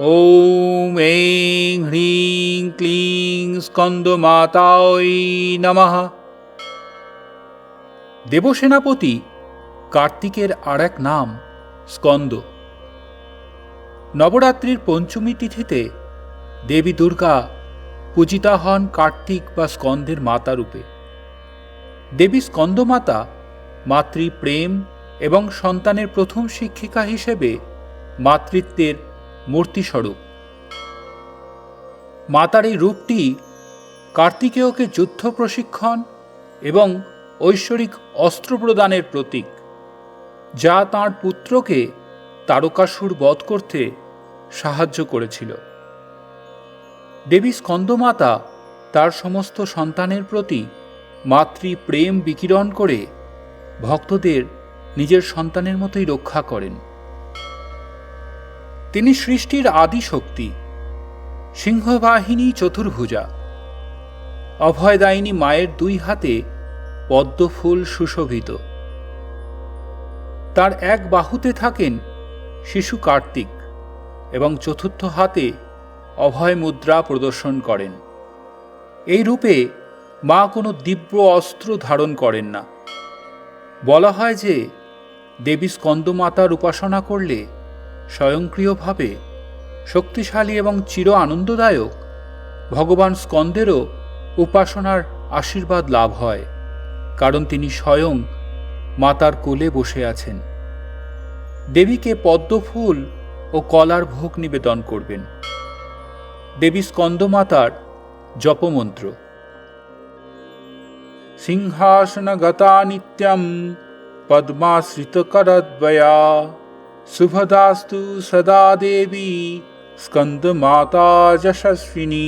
ॐ ऐं ह्रीं ক্লিং স্কন্দমাতায় নমঃ দেবসেনাপতি কার্তিকের আর এক নাম স্কন্দ নবরাত্রির পঞ্চমী তিথিতে দেবী দুর্গা পূজিতা হন কার্তিক বা স্কন্দের মাতা রূপে দেবী স্কন্দমাতা মাতৃ প্রেম এবং সন্তানের প্রথম শিক্ষিকা হিসেবে মাতৃত্বের মূর্তিস্বরূপ। মাতার এই রূপটি কার্তিকেয়কে যুদ্ধ প্রশিক্ষণ এবং ঐশ্বরিক অস্ত্র প্রদানের প্রতীক, যা তাঁর পুত্রকে তারকাসুর বধ করতে সাহায্য করেছিল। দেবী স্কন্দমাতা তার সমস্ত সন্তানের প্রতি মাতৃ প্রেম বিকিরণ করে ভক্তদের নিজের সন্তানের মতোই রক্ষা করেন। তিনি সৃষ্টির আদি শক্তি। সিংহবাহিনী চতুর্ভুজা। অভয়দায়িনী মায়ের দুই হাতে পদ্মফুল সুশোভিত। তার এক বাহুতে থাকেন শিশু কার্তিক এবং চতুর্থ হাতে অভয় মুদ্রা প্রদর্শন করেন। এই রূপে মা কোনো দিব্য অস্ত্র ধারণ করেন না। বলা হয় যে দেবী স্কন্দমাতার উপাসনা করলে স্বয়ংক্রিয়ভাবে শক্তিশালী এবং চির আনন্দদায়ক ভগবান স্কন্দেরও উপাসনার আশীর্বাদ লাভ হয়, কারণ তিনি স্বয়ং মাতার কোলে বসে আছেন। দেবীকে পদ্মফুল ও কলার ভোগ নিবেদন করবেন। দেবী স্কন্দমাতার জপমন্ত্র। সিংহাসনগতা নিত্যম পদ্মাশ্রিতকরদ্বয়া। सुभदास्तु सदा देवी स्कन्दमाता यशस्विनी।